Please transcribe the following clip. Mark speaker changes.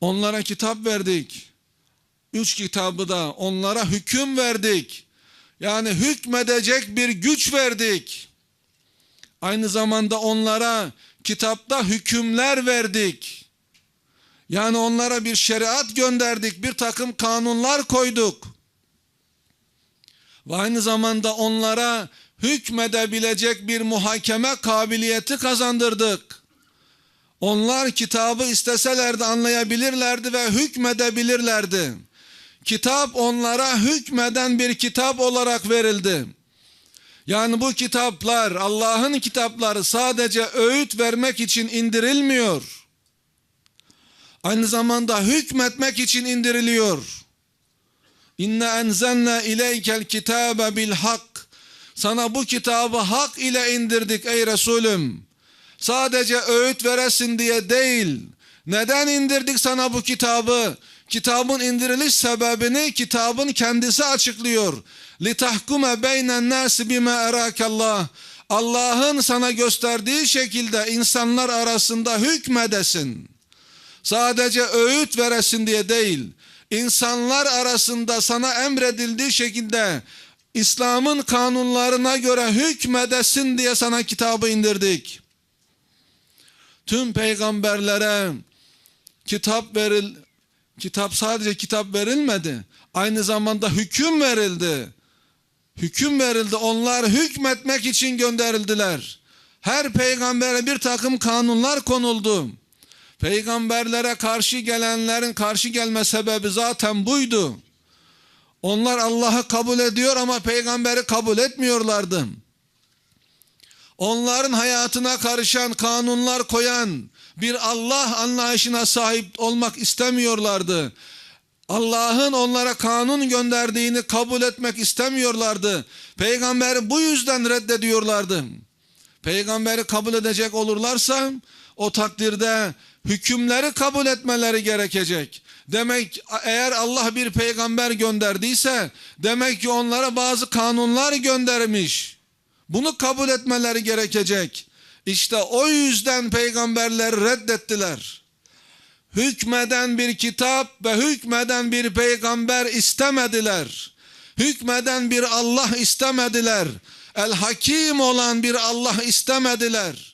Speaker 1: Onlara kitap verdik. Üç kitabı da onlara hüküm verdik. Yani hükmedecek bir güç verdik. Aynı zamanda onlara kitapta hükümler verdik. Yani onlara bir şeriat gönderdik, bir takım kanunlar koyduk. Ve aynı zamanda onlara hükmedebilecek bir muhakeme kabiliyeti kazandırdık. Onlar kitabı isteselerdi anlayabilirlerdi ve hükmedebilirlerdi. Kitap onlara hükmeden bir kitap olarak verildi. Yani bu kitaplar Allah'ın kitapları sadece öğüt vermek için indirilmiyor. Aynı zamanda hükmetmek için indiriliyor. İnne enzelne ileykel kitabe bil hak. Sana bu kitabı hak ile indirdik ey Resulüm. Sadece öğüt veresin diye değil. Neden indirdik sana bu kitabı? Kitabın indiriliş sebebini kitabın kendisi açıklıyor. لِتَحْكُمَ بَيْنَ النَّاسِ بِمَا اَرَاكَ اللّٰهِ Allah'ın sana gösterdiği şekilde insanlar arasında hükmedesin. Sadece öğüt veresin diye değil. İnsanlar arasında sana emredildiği şekilde İslam'ın kanunlarına göre hükmedesin diye sana kitabı indirdik. Tüm peygamberlere kitap veril kitap sadece kitap verilmedi. Aynı zamanda hüküm verildi. Hüküm verildi. Onlar hükmetmek için gönderildiler. Her peygambere bir takım kanunlar konuldu. Peygamberlere karşı gelenlerin karşı gelme sebebi zaten buydu. Onlar Allah'ı kabul ediyor ama peygamberi kabul etmiyorlardı. Onların hayatına karışan kanunlar koyan bir Allah anlayışına sahip olmak istemiyorlardı. Allah'ın onlara kanun gönderdiğini kabul etmek istemiyorlardı. Peygamberi bu yüzden reddediyorlardı. Peygamberi kabul edecek olurlarsa o takdirde hükümleri kabul etmeleri gerekecek. Demek eğer Allah bir peygamber gönderdiyse demek ki onlara bazı kanunlar göndermiş. Bunu kabul etmeleri gerekecek. İşte o yüzden peygamberler reddettiler. Hükmeden bir kitap ve hükmeden bir peygamber istemediler. Hükmeden bir Allah istemediler. El Hakim olan bir Allah istemediler.